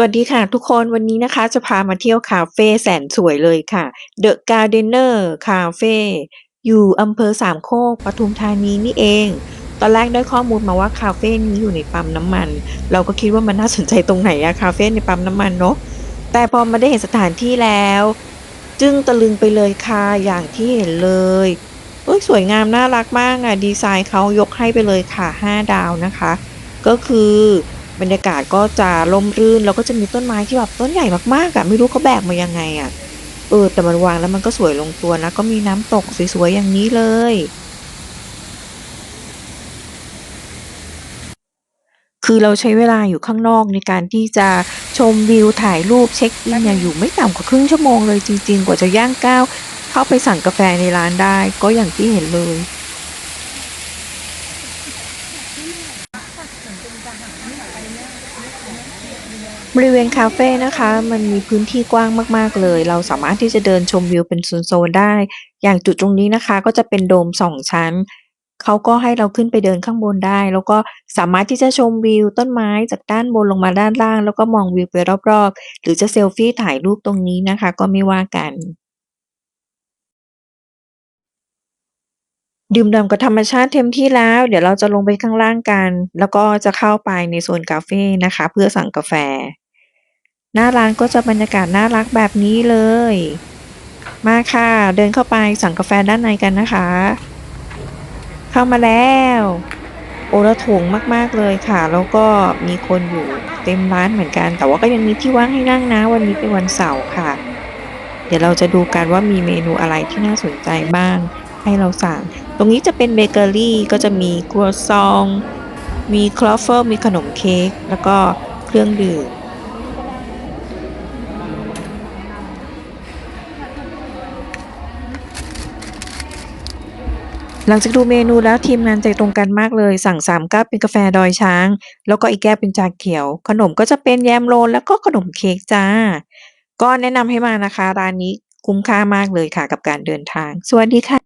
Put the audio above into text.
สวัสดีค่ะทุกคนวันนี้นะคะจะพามาเที่ยวคาเฟ่แสนสวยเลยค่ะ The Gardener Cafe อยู่อำเภอสามโคกปทุมธานีนี่เอง ตอนแรกได้ข้อมูลมาว่าคาเฟ่นี้อยู่ในปั๊มน้ำมัน เราก็คิดว่ามันน่าสนใจตรงไหนอะคาเฟ่ในปั๊มน้ำมันเนาะแต่พอมาได้เห็นสถานที่แล้ว จึงตะลึงไปเลยค่ะอย่างที่เห็นเลยเอ้ยสวยงามน่ารักมากอะดีไซน์เขายกให้ไปเลยค่ะ 5 ดาวนะคะ ก็คือ บรรยากาศก็จะร่มรื่นแล้วก็จะมีต้นไม้ที่แบบต้นใหญ่มากๆอะไม่รู้เขาแบกมายังไงอะเออแต่มันวางแล้วมันก็สวยลงตัวนะ ก็มีน้ำตกสวยๆอย่างนี้เลย คือเราใช้เวลาอยู่ข้างนอกในการที่จะชมวิวถ่ายรูปเช็คอินเนี่ยอยู่ไม่ต่ำกว่าครึ่งชั่วโมงเลยจริง ๆ กว่าจะย่างก้าวเข้าไปสั่งกาแฟในร้านได้ ก็อย่างที่เห็นเลย บริเวณคาเฟ่นะคะ มันมีพื้นที่กว้างมากๆเลย เราสามารถที่จะเดินชมวิวเป็นโซนๆได้ อย่างจุดตรงนี้นะคะ ก็จะเป็นโดมสองชั้นเขาก็ให้เราขึ้นไปเดินข้างบนได้ แล้วก็สามารถที่จะชมวิวต้นไม้จากด้านบนลงมาด้านล่าง แล้วก็มองวิวไปรอบๆ หรือจะเซลฟี่ถ่ายรูปตรงนี้นะคะ ก็ไม่ว่ากัน ดื่มด่ำกับธรรมชาติเต็มที่แล้ว เดี๋ยวเราจะลงไปข้างล่างกัน แล้วก็จะเข้าไปในโซนคาเฟ่นะคะ เพื่อสั่งกาแฟ หน้าร้านก็จะบรรยากาศน่ารักแบบนี้เลย มาค่ะ เดินเข้าไปสั่งกาแฟด้านในกันนะคะ เข้ามาแล้ว โอละโถงมาก ๆเลยค่ะ แล้วก็มีคนอยู่เต็มร้านเหมือนกัน แต่ว่าก็ยังมีที่ว่างให้นั่งนะ วันนี้เป็นวันเสาร์ค่ะ เดี๋ยวเราจะดูกันว่ามีเมนูอะไรที่น่าสนใจบ้างให้เราสั่ง ตรงนี้จะเป็นเบเกอรี่ก็จะมีครัวซอง มีครอฟเฟิลมีขนมเค้กแล้วก็เครื่องดื่มหลังจากดูเมนูแล้วทีมงานใจตรงกันมากเลย สั่ง3แก้วเป็นกาแฟดอยช้าง แล้วก็อีกแก้วเป็นชาเขียว ขนมก็จะเป็นแยมโรลแล้วก็ขนมเค้กจ้า ก็แนะนำให้มานะคะ ร้านนี้คุ้มค่ามากเลยค่ะกับการเดินทาง สวัสดีค่ะ